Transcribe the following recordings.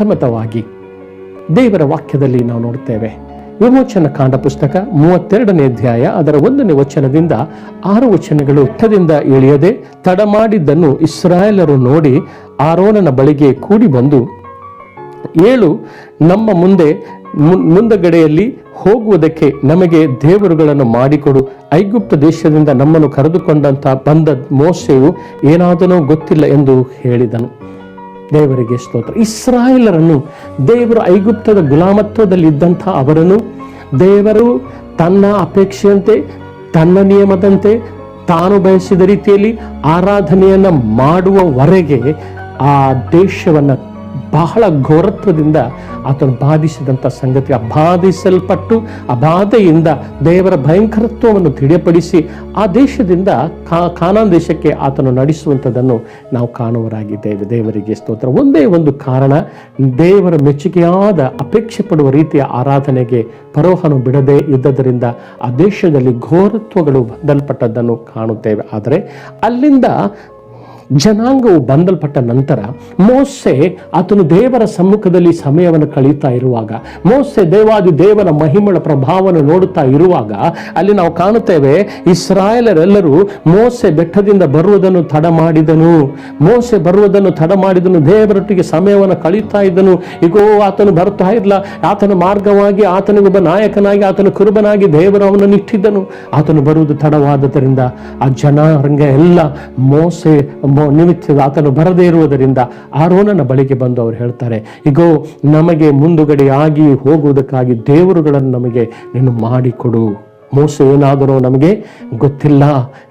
ಪ್ರಥಮತವಾಗಿ ದೇವರ ವಾಕ್ಯದಲ್ಲಿ ನಾವು ನೋಡ್ತೇವೆ. ವಿಮೋಚನ ಕಾಂಡ ಪುಸ್ತಕ ಮೂವತ್ತೆರಡನೇ ಅಧ್ಯಾಯ ಅದರ ಒಂದನೇ ವಚನದಿಂದ ಆರು ವಚನಗಳು ಹುಟ್ಟದಿಂದ ಇಳಿಯದೆ ತಡ ಮಾಡಿದ್ದನ್ನು ಇಸ್ರಾಯೇಲರು ನೋಡಿ ಆರೋನನ ಬಳಿಗೆ ಕೂಡಿ ಬಂದು, ಏಳು, ನಮ್ಮ ಮುಂದೆ ಮುಂದಗಡೆಯಲ್ಲಿ ಹೋಗುವುದಕ್ಕೆ ನಮಗೆ ದೇವರುಗಳನ್ನು ಮಾಡಿಕೊಡು. ಐಗುಪ್ತ ದೇಶದಿಂದ ನಮ್ಮನ್ನು ಕರೆದುಕೊಂಡಂತ ಬಂದ ಮೋಸೆಯು ಏನಾದನೋ ಗೊತ್ತಿಲ್ಲ ಎಂದು ಹೇಳಿದನು. ದೇವರಿಗೆ ಸ್ತೋತ್ರ. ಇಸ್ರಾಯೇಲರನ್ನು ದೇವರು ಐಗುಪ್ತದ ಗುಲಾಮತ್ವದಲ್ಲಿದ್ದಂಥ ಅವರನ್ನು ದೇವರು ತನ್ನ ಅಪೇಕ್ಷೆಯಂತೆ, ತನ್ನ ನಿಯಮದಂತೆ ತಾನು ಬಯಸಿದ ರೀತಿಯಲ್ಲಿ ಆರಾಧನೆಯನ್ನು ಮಾಡುವವರೆಗೆ ಆ ದೇಶವನ್ನ ಬಹಳ ಘೋರತ್ವದಿಂದ ಆತನು ಬಾಧಿಸಿದಂಥ ಸಂಗತಿ ಅಬಾಧಿಸಲ್ಪಟ್ಟು ಬಾಧೆಯಿಂದ ದೇವರ ಭಯಂಕರತ್ವವನ್ನು ತಿಳಿಯಪಡಿಸಿ ಆ ದೇಶದಿಂದ ಕಾನಾನ್ ದೇಶಕ್ಕೆ ಆತನು ನಡೆಸುವಂಥದ್ದನ್ನು ನಾವು ಕಾಣುವರಾಗಿದ್ದೇವೆ ದೇವರಿಗೆ ಸ್ತೋತ್ರ. ಒಂದೇ ಒಂದು ಕಾರಣ, ದೇವರ ಮೆಚ್ಚುಗೆಯಾದ, ಅಪೇಕ್ಷೆ ಪಡುವ ರೀತಿಯ ಆರಾಧನೆಗೆ ಪರೋಹನು ಬಿಡದೆ ಇದ್ದದರಿಂದ ಆ ದೇಶದಲ್ಲಿ ಘೋರತ್ವಗಳು ಬಂದಲ್ಪಟ್ಟದ್ದನ್ನು ಕಾಣುತ್ತೇವೆ. ಆದರೆ ಅಲ್ಲಿಂದ ಜನಾಂಗವು ಬಂದಲ್ಪಟ್ಟ ನಂತರ ಮೋಸೆ ಆತನು ದೇವರ ಸಮ್ಮುಖದಲ್ಲಿ ಸಮಯವನ್ನು ಕಳೀತಾ ಇರುವಾಗ, ಮೋಸೆ ದೇವಾದಿ ದೇವರ ಮಹಿಮಳ ಪ್ರಭಾವವನ್ನು ನೋಡುತ್ತಾ ಇರುವಾಗ ಅಲ್ಲಿ ನಾವು ಕಾಣುತ್ತೇವೆ ಇಸ್ರಾಯೇಲರೆಲ್ಲರೂ ಮೋಸೆ ಬೆಟ್ಟದಿಂದ ಬರುವುದನ್ನು ತಡ ಮಾಡಿದನು. ಮೋಸೆ ಬರುವುದನ್ನು ತಡ ಮಾಡಿದನು, ದೇವರೊಟ್ಟಿಗೆ ಸಮಯವನ್ನು ಕಳೀತಾ ಇದ್ದನು. ಈಗೋ ಆತನು ಬರ್ತಾ ಇಲ್ಲ ಆತನ ಮಾರ್ಗವಾಗಿ ಆತನಿಗೊಬ್ಬ ನಾಯಕನಾಗಿ, ಆತನ ಕುರುಬನಾಗಿ ದೇವರು ಅವನನ್ನು ಇಟ್ಟಿದ್ದನು ಆತನು ಬರುವುದು ತಡವಾದದರಿಂದ ಆ ಜನಾಂಗ ಎಲ್ಲ ಮೋಸೆ ನಿಮಿತ್ತದ ಆತನು ಬರದೇ ಇರುವುದರಿಂದ ಆರೋನನ ಬಳಿಗೆ ಬಂದು ಅವರು ಹೇಳ್ತಾರೆ, ಇಗೋ, ನಮಗೆ ಮುಂದುಗಡೆಯಾಗಿ ಹೋಗುವುದಕ್ಕಾಗಿ ದೇವರುಗಳನ್ನು ನಮಗೆ ನೀನು ಮಾಡಿಕೊಡು. ಮೋಸ ಏನಾದರೂ ನಮಗೆ ಗೊತ್ತಿಲ್ಲ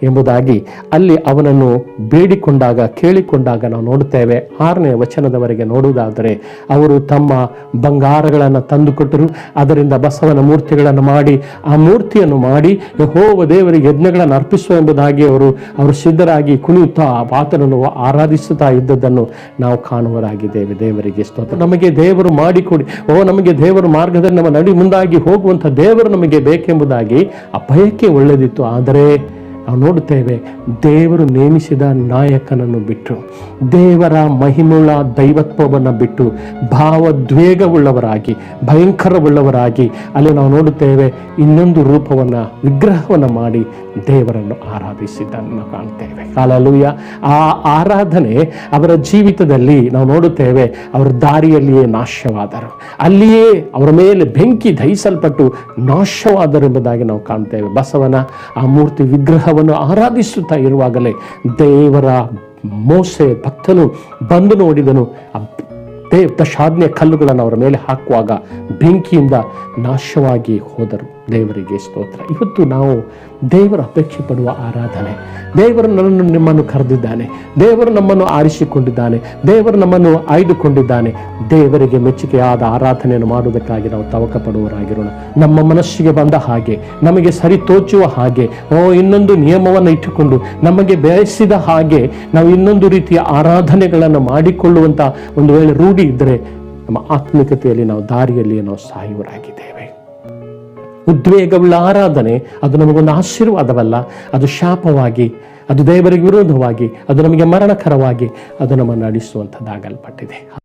ಎಂಬುದಾಗಿ ಅಲ್ಲಿ ಅವನನ್ನು ಬೇಡಿಕೊಂಡಾಗ, ಕೇಳಿಕೊಂಡಾಗ ನಾವು ನೋಡುತ್ತೇವೆ. ಆರನೇ ವಚನದವರೆಗೆ ನೋಡುವುದಾದರೆ, ಅವರು ತಮ್ಮ ಬಂಗಾರಗಳನ್ನು ತಂದುಕೊಟ್ಟರು. ಅದರಿಂದ ಬಸವನ ಮೂರ್ತಿಗಳನ್ನು ಮಾಡಿ, ಆ ಮೂರ್ತಿಯನ್ನು ಮಾಡಿ ಯೆಹೋವ ದೇವರಿಗೆ ಯಜ್ಞಗಳನ್ನು ಅರ್ಪಿಸುವ ಎಂಬುದಾಗಿ ಅವರು ಅವರು ಸಿದ್ಧರಾಗಿ ಕುಣಿಯುತ್ತಾ ಆತನನ್ನು ಆರಾಧಿಸುತ್ತಾ ಇದ್ದದ್ದನ್ನು ನಾವು ಕಾಣುವರಾಗಿದ್ದೇವೆ. ದೇವರಿಗೆ ಸ್ತೋತ್ರ. ನಮಗೆ ದೇವರು ಮಾಡಿಕೊಡಿ. ಓ, ನಮಗೆ ದೇವರ ಮಾರ್ಗದಲ್ಲಿ ನಮ್ಮ ನಡಿ ಮುಂದಾಗಿ ಹೋಗುವಂಥ ದೇವರು ನಮಗೆ ಬೇಕೆಂಬುದಾಗಿ ಬಯಕೆ ಒಳ್ಳೆದಿತ್ತು. ಆದರೆ ನಾವು ನೋಡುತ್ತೇವೆ ದೇವರು ನೇಮಿಸಿದ ನಾಯಕನನ್ನು ಬಿಟ್ಟು, ದೇವರ ಮಹಿಮುಳ ದೈವತ್ವವನ್ನು ಬಿಟ್ಟು ಭಾವದ್ವೇಗವುಳ್ಳವರಾಗಿ, ಭಯಂಕರವುಳ್ಳವರಾಗಿ ಅಲ್ಲಿ ನಾವು ನೋಡುತ್ತೇವೆ ಇನ್ನೊಂದು ರೂಪವನ್ನು, ವಿಗ್ರಹವನ್ನು ಮಾಡಿ ದೇವರನ್ನು ಆರಾಧಿಸಿದ್ದನ್ನು ಕಾಣ್ತೇವೆ. ಕಾಲಲೂಯ ಆ ಆರಾಧನೆ ಅವರ ಜೀವಿತದಲ್ಲಿ ನಾವು ನೋಡುತ್ತೇವೆ, ಅವರ ದಾರಿಯಲ್ಲಿಯೇ ನಾಶವಾದರು. ಅಲ್ಲಿಯೇ ಅವರ ಮೇಲೆ ಬೆಂಕಿ ದಹಿಸಲ್ಪಟ್ಟು ನಾಶವಾದರು ಎಂಬುದಾಗಿ ನಾವು ಕಾಣ್ತೇವೆ. ಬಸವನ ಆ ಮೂರ್ತಿ ವಿಗ್ರಹವನ್ನು ಆರಾಧಿಸುತ್ತಾ ಇರುವಾಗಲೇ ದೇವರ ಮೋಸೆ ಭಕ್ತನು ಬಂದು ನೋಡಿದನು. ಆ ದೇ ದಶಾಜ್ಞೆ ಕಲ್ಲುಗಳನ್ನು ಅವರ ಮೇಲೆ ಹಾಕುವಾಗ ಬೆಂಕಿಯಿಂದ ನಾಶವಾಗಿ ಹೋದರು. ದೇವರಿಗೆ ಸ್ತೋತ್ರ. ಇವತ್ತು ನಾವು ದೇವರ ಅಪೇಕ್ಷೆ ಪಡುವ ಆರಾಧನೆ. ದೇವರು ನನ್ನನ್ನು ನಿಮ್ಮನ್ನು ಕರೆದಿದ್ದಾನೆ. ದೇವರು ನಮ್ಮನ್ನು ಆರಿಸಿಕೊಂಡಿದ್ದಾನೆ. ದೇವರು ನಮ್ಮನ್ನು ಆಯ್ದುಕೊಂಡಿದ್ದಾನೆ. ದೇವರಿಗೆ ಮೆಚ್ಚುಗೆಯಾದ ಆರಾಧನೆಯನ್ನು ಮಾಡುವುದಕ್ಕಾಗಿ ನಾವು ತವಕ ಪಡುವವರಾಗಿರೋಣ ನಮ್ಮ ಮನಸ್ಸಿಗೆ ಬಂದ ಹಾಗೆ, ನಮಗೆ ಸರಿ ತೋಚುವ ಹಾಗೆ, ಓ, ಇನ್ನೊಂದು ನಿಯಮವನ್ನು ಇಟ್ಟುಕೊಂಡು ನಮಗೆ ಬಯಸಿದ ಹಾಗೆ ನಾವು ಇನ್ನೊಂದು ರೀತಿಯ ಆರಾಧನೆಗಳನ್ನು ಮಾಡಿಕೊಳ್ಳುವಂತ ಒಂದು ವೇಳೆ ರೂಢಿ ಇದ್ದರೆ ನಮ್ಮ ಆತ್ಮಿಕತೆಯಲ್ಲಿ ನಾವು ದಾರಿಯಲ್ಲಿ ನಾವು ಸಾಯುವರಾಗಿದ್ದೇವೆ. ಉದ್ವೇಗವುಳ್ಳ ಆರಾಧನೆ, ಅದು ನಮಗೊಂದು ಆಶೀರ್ವಾದವಲ್ಲ. ಅದು ಶಾಪವಾಗಿ, ಅದು ದೇವರಿಗೆ ವಿರೋಧವಾಗಿ, ಅದು ನಮಗೆ ಮರಣಕರವಾಗಿ, ಅದು ನಮ್ಮನ್ನು ನಡೆಸುವಂಥದ್ದಾಗಲ್ಪಟ್ಟಿದೆ